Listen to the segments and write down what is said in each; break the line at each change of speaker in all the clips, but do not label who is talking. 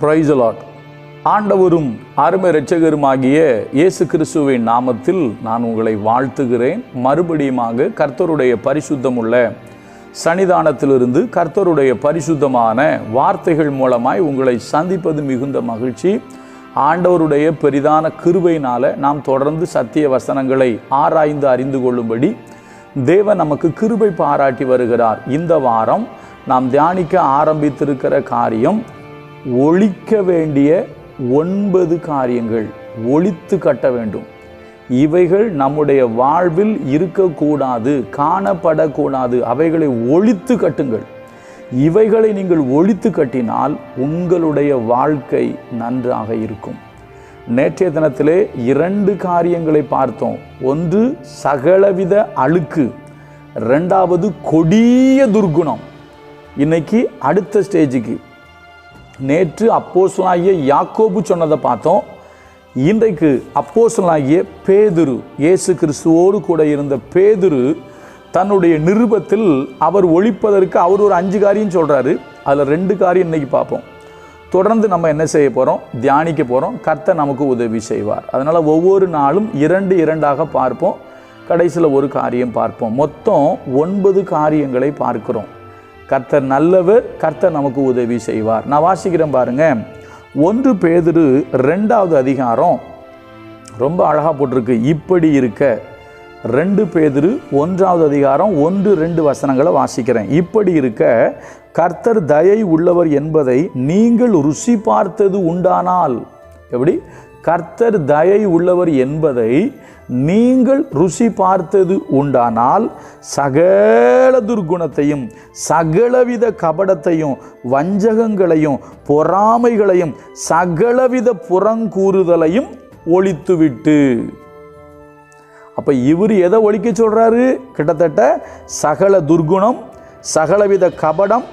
பிரைசலாட் ஆண்டவரும் அருமை இரட்சகருமாகிய இயேசு கிறிஸ்துவின் நாமத்தில் நான் உங்களை வாழ்த்துகிறேன். மறுபடியுமாக கர்த்தருடைய பரிசுத்தமுள்ள சன்னிதானத்திலிருந்து கர்த்தருடைய பரிசுத்தமான வார்த்தைகள் மூலமாய் உங்களை சந்திப்பது மிகுந்த மகிழ்ச்சி. ஆண்டவருடைய பெரிதான கிருபையினால் நாம் தொடர்ந்து சத்திய வசனங்களை ஆராய்ந்து அறிந்து கொள்ளும்படி தேவன் நமக்கு கிருபை பாராட்டி வருகிறார். இந்த வாரம் நாம் தியானிக்க ஆரம்பித்திருக்கிற காரியம் ஒழிக்க வேண்டிய ஒன்பது காரியங்கள் ஒழித்து கட்ட வேண்டும். இவைகள் நம்முடைய வாழ்வில் இருக்கக்கூடாது காணப்படக்கூடாது. அவைகளை ஒழித்து கட்டுங்கள். இவைகளை நீங்கள் ஒழித்து கட்டினால் உங்களுடைய வாழ்க்கை நன்றாக இருக்கும். நேற்றைய தினத்திலே இரண்டு காரியங்களை பார்த்தோம். ஒன்று சகலவித அழுக்கு ரெண்டாவது கொடிய துர்குணம் இன்னைக்கு அடுத்த ஸ்டேஜுக்கு நேற்று அப்போசனாகிய யாக்கோபு சொன்னதை பார்த்தோம். இன்றைக்கு அப்போசனாகிய பேதுரு இயேசு கிறிஸ்துவோடு கூட இருந்த பேதுரு தன்னுடைய நிருபத்தில் அவர் ஒழிப்பதற்கு அவர் ஒரு அஞ்சு காரியம் சொல்கிறாரு அதில் ரெண்டு காரியம் இன்றைக்கி பார்ப்போம். தொடர்ந்து நம்ம என்ன செய்ய போகிறோம் தியானிக்க போகிறோம் கர்த்தர் நமக்கு உதவி செய்வார். அதனால் ஒவ்வொரு நாளும் இரண்டு இரண்டாக பார்ப்போம். கடைசியில் ஒரு காரியம் பார்ப்போம். மொத்தம் ஒன்பது காரியங்களை பார்க்கிறோம். கர்த்தர் நல்லவர் கர்த்தர் நமக்கு உதவி செய்வார். நான் வாசிக்கிறேன் பாருங்க. ஒன்று பேதிரு ரெண்டாவது அதிகாரம் ரொம்ப அழகாக போட்டிருக்கு. இப்படி இருக்க. ரெண்டு பேதிரு ஒன்றாவது அதிகாரம் ஒன்று ரெண்டு வசனங்களை வாசிக்கிறேன். இப்படி இருக்க கர்த்தர் தயை உள்ளவர் என்பதை நீங்கள் ருசி பார்த்தது உண்டானால். எப்படி? கர்த்தர் தயை உள்ளவர் என்பதை நீங்கள் ருசி பார்த்தது உண்டானால் சகல துர்குணத்தையும் சகலவித கபடத்தையும் வஞ்சகங்களையும் பொறாமைகளையும் சகலவித புறங்கூறுதலையும் ஒழித்துவிட்டு. அப்போ இவர் எதை ஒழிக்க சொல்கிறாரு கிட்டத்தட்ட சகல துர்குணம் சகலவித கபடம்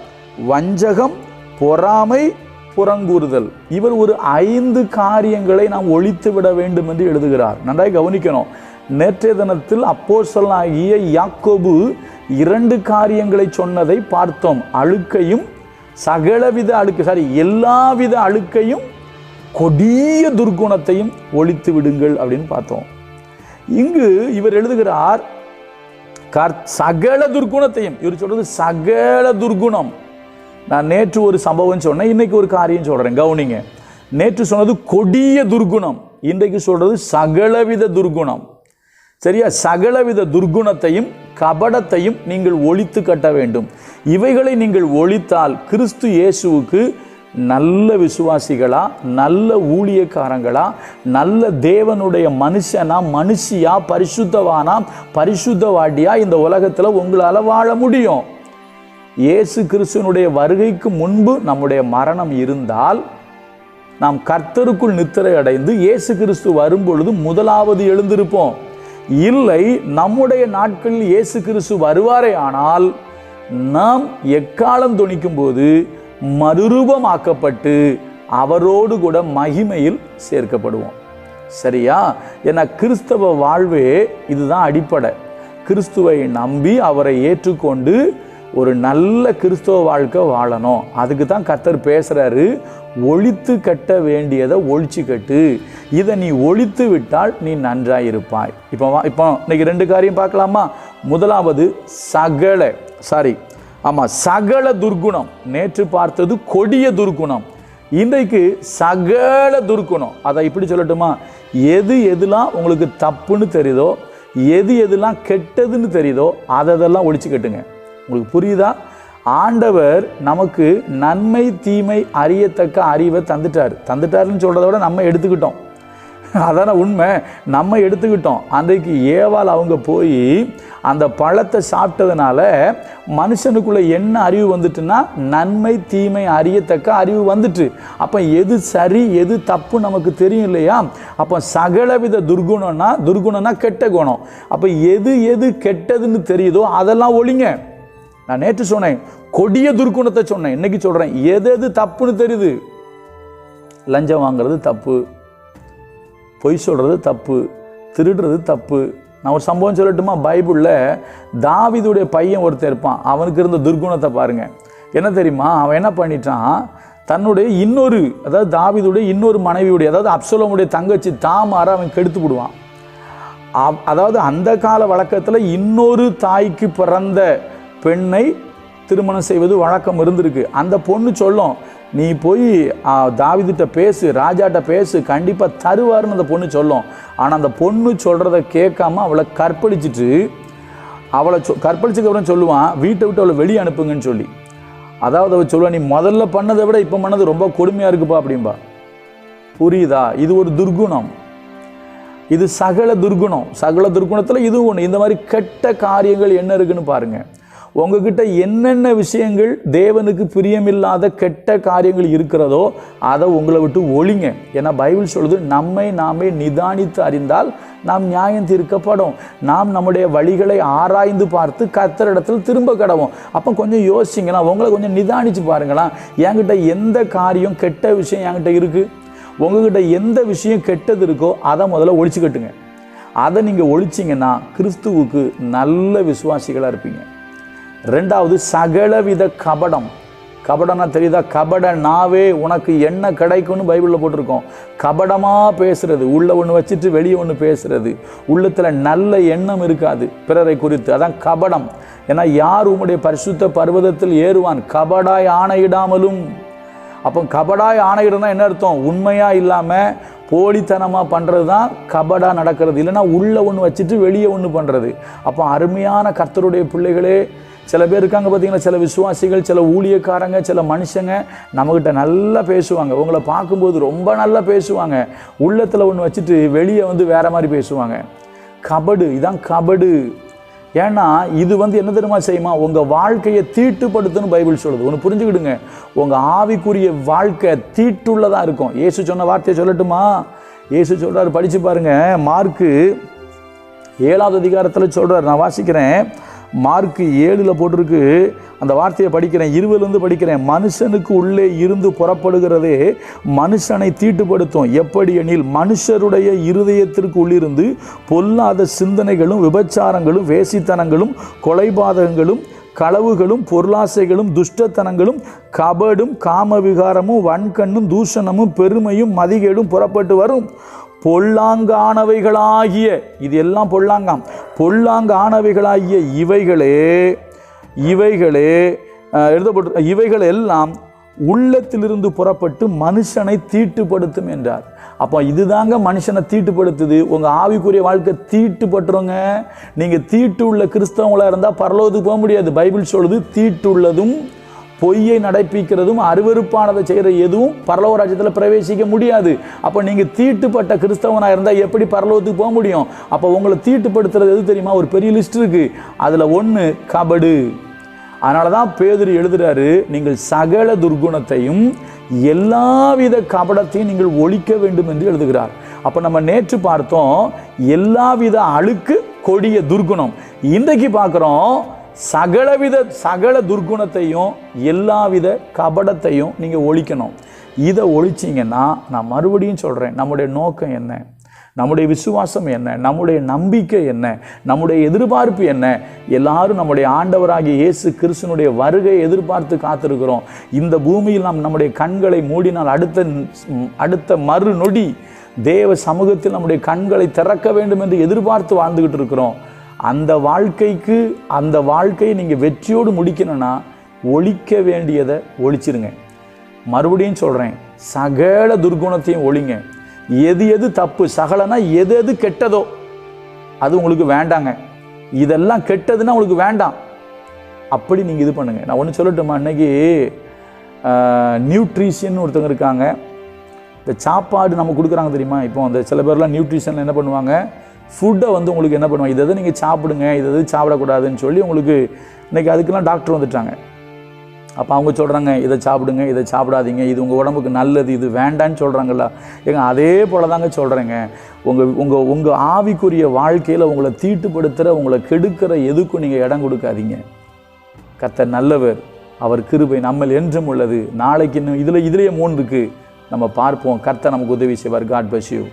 வஞ்சகம் பொறாமை புறங்கூறுதல். இவர் ஒரு ஐந்து காரியங்களை நாம் ஒழித்து விட வேண்டும் என்று எழுதுகிறார். நன்றாய் கவனிக்கணும். நேற்றைய தினத்தில் அப்போஸ்தலனாகிய யாக்கோபு இரண்டு காரியங்களை சொன்னதை பார்த்தோம். அழுக்கையும் சகலவித அழுக்கு சாரி எல்லாவித அழுக்கையும் கொடிய துர்க்குணத்தையும் ஒழித்து விடுங்கள் அப்படின்னு பார்த்தோம். இங்கு இவர் எழுதுகிறார் கர் சகல துர்குணத்தையும் இவர் சொல்றது சகல துர்க்குணம். நான் நேற்று ஒரு சம்பவம் சொன்னேன் இன்னைக்கு ஒரு காரியம் சொல்கிறேன் கவுனிங்க. நேற்று சொன்னது கொடிய துர்குணம் இன்றைக்கு சொல்கிறது சகலவித துர்குணம் சரியா? சகலவித துர்குணத்தையும் கபடத்தையும் நீங்கள் ஒழித்து கட்ட வேண்டும். இவைகளை நீங்கள் ஒழித்தால் கிறிஸ்து இயேசுவுக்கு நல்ல விசுவாசிகளா நல்ல ஊழியக்காரங்களா நல்ல தேவனுடைய மனுஷனா மனுஷியா பரிசுத்தவானா பரிசுத்தவாட்டியா இந்த உலகத்தில் உங்களால் வாழ முடியும். இயேசு கிறிஸ்துவனுடைய வருகைக்கு முன்பு நம்முடைய மரணம் இருந்தால் நாம் கர்த்தருக்குள் நித்திரை அடைந்து இயேசு கிறிஸ்து வரும்பொழுது முதலாவது எழுந்திருப்போம். இல்லை நம்முடைய நாட்களில் இயேசு கிறிஸ்து வருவாரே ஆனால் நாம் எக்காலம் துணிக்கும் போது மறுரூபமாக்கப்பட்டு அவரோடு கூட மகிமையில் சேர்க்கப்படுவோம். சரியா? ஏன்னா கிறிஸ்தவ வாழ்வே இதுதான் அடிப்படை. கிறிஸ்துவை நம்பி அவரை ஏற்றுக்கொண்டு ஒரு நல்ல கிறிஸ்தவ வாழ்க்கை வாழணும். அதுக்கு தான் கர்த்தர் பேசுகிறாரு ஒழித்து கட்ட வேண்டியதை ஒழிச்சு கட்டு. இதை நீ ஒழித்து விட்டால் நீ நன்றாக இருப்பாய். இப்போ வா- இப்போ இன்னைக்கு ரெண்டு காரியம் பார்க்கலாமா? முதலாவது சகல சாரி ஆமாம் சகல துர்குணம் நேற்று பார்த்தது கொடிய துர்குணம் இன்றைக்கு சகல துர்க்குணம். அதை இப்படி சொல்லட்டுமா? எது எதுலாம் உங்களுக்கு தப்புன்னு தெரியுதோ எது எதுலாம் கெட்டதுன்னு தெரியுதோ அதெல்லாம் ஒழிச்சு கட்டுங்க. உங்களுக்கு புரியுதா? ஆண்டவர் நமக்கு நன்மை தீமை அறியத்தக்க அறிவை தந்துட்டார். தந்துட்டாருன்னு சொல்கிறத விட நம்ம எடுத்துக்கிட்டோம். அதான உண்மை? நம்ம எடுத்துக்கிட்டோம். அன்றைக்கு ஏவால் அவங்க போய் அந்த பழத்தை சாப்பிட்டதுனால மனுஷனுக்குள்ளே என்ன அறிவு வந்துட்டுன்னா நன்மை தீமை அறியத்தக்க அறிவு வந்துட்டு. அப்போ எது சரி எது தப்பு நமக்கு தெரியும் இல்லையா? அப்போ சகலவித துர்குணம்னா துர்குணம்னா கெட்ட குணம். அப்போ எது எது கெட்டதுன்னு தெரியுதோ அதெல்லாம் ஒழிங்க. நான் நேற்று சொன்னேன் கொடிய துர்க்குணத்தை சொன்னேன். இன்னைக்கு சொல்கிறேன் எது எது தப்புன்னு தெரியுது? லஞ்சம் வாங்குறது தப்பு. பொய் சொல்கிறது தப்பு. திருடுறது தப்பு. நான் ஒரு சம்பவம் சொல்லட்டுமா? பைபிளில் தாவிதுடைய பையன் ஒருத்தன் இருப்பான். அவனுக்கு இருந்த துர்க்குணத்தை பாருங்க. என்ன தெரியுமா? அவன் என்ன பண்ணிட்டான்? தன்னுடைய இன்னொரு அதாவது தாவிதுடைய இன்னொரு மனைவியுடைய அதாவது அப்சலோமுடைய தங்கச்சி தாமாரை அவன் கெடுத்து விடுவான். அதாவது அந்த கால வழக்கத்தில் இன்னொரு தாய்க்கு பிறந்த பெண்ணை திருமணம் செய்வது வழக்கம் இருந்திருக்கு. அந்த பொண்ணு சொல்லும் நீ போய் தாவிதிட்ட பேசு ராஜாட்ட பேசு கண்டிப்பாக தருவார்னு அந்த பொண்ணு சொல்லும். ஆனால் அந்த பொண்ணு சொல்கிறத கேட்காம அவளை கற்பழிச்சிட்டு அவளை சொ கற்பழிச்சதுக்கப்புறம் சொல்லுவான் வீட்டை விட்டு அவளை வெளியே அனுப்புங்கன்னு சொல்லி. அதாவது அவள் சொல்லுவா நீ முதல்ல பண்ணதை விட இப்போ பண்ணது ரொம்ப கொடுமையாக இருக்குப்பா அப்படிம்பா. புரியுதா? இது ஒரு துர்குணம் இது சகல துர்குணம் சகல துர்குணத்தில் இது ஒன்று இந்த மாதிரி கெட்ட காரியங்கள் என்ன இருக்குன்னு பாருங்கள் உங்ககிட்ட என்னென்ன விஷயங்கள் தேவனுக்கு பிரியமில்லாத கெட்ட காரியங்கள் இருக்கிறதோ அதை உங்களை விட்டு ஒழிங்க. ஏன்னா பைபிள் சொல்லுது நம்மை நாமே நிதானித்து அறிந்தால் நாம் நியாயம் தீர்க்கப்படும். நாம் நம்முடைய வழிகளை ஆராய்ந்து பார்த்து கத்தரிடத்தில் திரும்ப கடவோம். அப்போ கொஞ்சம் யோசிச்சிங்கன்னா உங்களை கொஞ்சம் நிதானித்து பாருங்களா என்கிட்ட எந்த காரியம் கெட்ட விஷயம் என்கிட்ட இருக்குது உங்ககிட்ட எந்த விஷயம் கெட்டது இருக்கோ அதை முதல்ல ஒழிச்சு கட்டுங்க. அதை நீங்கள் ஒழிச்சிங்கன்னா கிறிஸ்துவுக்கு நல்ல விசுவாசிகளாக இருப்பீங்க. ரெண்டாவது சகலவித கபடம். கபடம்னா தெரியுதா? கபட நாவே உனக்கு என்ன கிடைக்கும்னு பைபிளில் போட்டிருக்கோம். கபடமாக பேசுறது உள்ளே ஒன்று வச்சுட்டு வெளியே ஒன்று பேசுறது உள்ளத்தில் நல்ல எண்ணம் இருக்காது பிறரை குறித்து. அதான் கபடம். ஏன்னா யார் உங்களுடைய பரிசுத்த பர்வதத்தில் ஏறுவான்? கபடாய் ஆணையிடாமலும். அப்போ கபடாய் ஆணையிடனா என்ன அர்த்தம்? உண்மையாக இல்லாமல் போலித்தனமாக பண்ணுறது தான் கபடா நடக்கிறது. இல்லைன்னா உள்ளே ஒன்று வச்சுட்டு வெளியே ஒன்று பண்ணுறது அப்போ அருமையான கர்த்தருடைய பிள்ளைகளே சில பேர் இருக்காங்க பார்த்தீங்கன்னா சில விசுவாசிகள் சில ஊழியக்காரங்க சில மனுஷங்க நம்மக்கிட்ட நல்லா பேசுவாங்க. உங்களை பார்க்கும்போது ரொம்ப நல்லா பேசுவாங்க. உள்ளத்தில் ஒன்று வச்சுட்டு வெளியே வந்து வேறு மாதிரி பேசுவாங்க. கபடு இதான் கபடு. ஏன்னா இது வந்து என்ன தெரியுமா செய்யுமா? உங்கள் வாழ்க்கையை தீட்டுப்படுத்துன்னு பைபிள் சொல்லுது. ஒன்று புரிஞ்சுக்கிடுங்க. உங்கள் ஆவிக்குரிய வாழ்க்கை தீட்டுள்ளதாக இருக்கும். ஏசு சொன்ன வார்த்தையை சொல்லட்டுமா? இயேசு சொல்கிறார் படித்து பாருங்கள் மார்க்கு ஏழாவது அதிகாரத்தில் சொல்கிறார் நான் வாசிக்கிறேன். மார்க்கு ஏழில் போட்டிருக்கு. அந்த வார்த்தையை படிக்கிறேன் இருவிலிருந்து படிக்கிறேன். மனுஷனுக்கு உள்ளே இருந்து புறப்படுகிறதே மனுஷனை தீட்டுப்படுத்தும். எப்படி எனில் மனுஷருடைய இருதயத்திற்கு உள்ளிருந்து பொல்லாத சிந்தனைகளும் விபச்சாரங்களும் வேசித்தனங்களும் கொலைபாதகங்களும் களவுகளும் பொருளாசைகளும் துஷ்டத்தனங்களும் கபடும் காமவிகாரமும் வன்கண்ணும் தூஷணமும் பெருமையும் மதிகேடும் புறப்பட்டு வரும். பொல்லாங்கானவைகளாகிய இது எல்லாம் பொல்லாங்காம். பொல்லாங்கானவைகளாகிய இவைகளே இவைகளே எழுதப்பட்டு இவைகள் எல்லாம் உள்ளத்திலிருந்து புறப்பட்டு மனுஷனை தீட்டுப்படுத்தும் என்றார். அப்போ இதுதாங்க மனுஷனை தீட்டுப்படுத்துது. உங்கள் ஆவிக்குரிய வாழ்க்கை தீட்டுப்பட்டுருங்க. நீங்கள் தீட்டு உள்ள கிறிஸ்தவங்களாக இருந்தால் பரலோகத்துக்கு போக முடியாது. பைபிள் சொல்லுது தீட்டுள்ளதும் பொய்யை நடப்பிக்கிறதும் அருவருப்பானதை செய்கிற எதுவும் பரலோக ராஜ்யத்தில் பிரவேசிக்க முடியாது. அப்போ நீங்கள் தீட்டுப்பட்ட கிறிஸ்தவனாக இருந்தால் எப்படி பரலோகத்துக்கு போக முடியும்? அப்போ உங்களை தீட்டுப்படுத்துறது எது தெரியுமா? ஒரு பெரிய லிஸ்ட் இருக்குது அதில் ஒன்று கபடு. அதனால தான் பேதுரு எழுதுறாரு நீங்கள் சகல துர்குணத்தையும் எல்லாவித கபடத்தையும் நீங்கள் ஒழிக்க வேண்டும் என்று எழுதுகிறார். அப்போ நம்ம நேற்று பார்த்தோம் எல்லாவித அழுக்கு கொடிய துர்குணம் இன்றைக்கு பார்க்குறோம் சகலவித சகல துர்குணத்தையும் எல்லாவித கபடத்தையும் நீங்கள் ஒழிக்கணும். இதை ஒழிச்சிங்கன்னா நான் மறுபடியும் சொல்கிறேன் நம்முடைய நோக்கம் என்ன? நம்முடைய விசுவாசம் என்ன? நம்முடைய நம்பிக்கை என்ன? நம்முடைய எதிர்பார்ப்பு என்ன? எல்லாரும் நம்முடைய ஆண்டவராகிய இயேசு கிறிஸ்தனுடைய வருகை எதிர்பார்த்து காத்திருக்கிறோம். இந்த பூமியில் நாம் நம்முடைய கண்களை மூடினால் அடுத்த அடுத்த மறு நொடி தேவ சமூகத்தில் நம்முடைய கண்களை திறக்க வேண்டும் என்று எதிர்பார்த்து வாழ்ந்துக்கிட்டு இருக்கிறோம். அந்த வாழ்க்கைக்கு அந்த வாழ்க்கையை நீங்கள் வெற்றியோடு முடிக்கணும்னா ஒழிக்க வேண்டியதை ஒழிச்சிருங்க. மறுபடியும் சொல்கிறேன் சகல துர்குணத்தையும் ஒழிங்க. எது எது தப்பு சகலனா எது எது கெட்டதோ அது உங்களுக்கு வேண்டாங்க. இதெல்லாம் கெட்டதுன்னா உங்களுக்கு வேண்டாம். அப்படி நீங்கள் இது பண்ணுங்கள் நான் ஒன்று சொல்லட்டுமா? இன்னைக்கு நியூட்ரிஷன் ஒருத்தவங்க இருக்காங்க. இந்த சாப்பாடு நம்ம கொடுக்குறாங்க தெரியுமா? இப்போ அந்த சில பேர்லாம் நியூட்ரிஷனில் என்ன பண்ணுவாங்க? ஃபுட்டை வந்து உங்களுக்கு என்ன பண்ணுவாங்க? இதை எதை நீங்கள் சாப்பிடுங்க இதை எது சாப்பிடக்கூடாதுன்னு சொல்லி உங்களுக்கு இன்னைக்கு அதுக்கெல்லாம் டாக்டர் வந்துட்டாங்க. அப்போ அவங்க சொல்கிறாங்க இதை சாப்பிடுங்க இதை சாப்பிடாதீங்க. இது உங்கள் உடம்புக்கு நல்லது இது வேண்டான்னு சொல்கிறாங்கல்ல ஏங்க அதே போல தாங்க சொல்கிறேங்க உங்கள் உங்கள் உங்கள் ஆவிக்குரிய வாழ்க்கையில் உங்களை தீட்டுப்படுத்துகிற உங்களை கெடுக்கிற எதுக்கும் நீங்கள் இடம் கொடுக்காதீங்க. கர்த்தர் நல்லவர் அவர் கிருபை நம்மள் என்றும் உள்ளது. நாளைக்கு இன்னும் இதில் இதுலேயே மூணு இருக்குது நம்ம பார்ப்போம். கர்த்தர் நமக்கு உதவி செய்வார். God bus you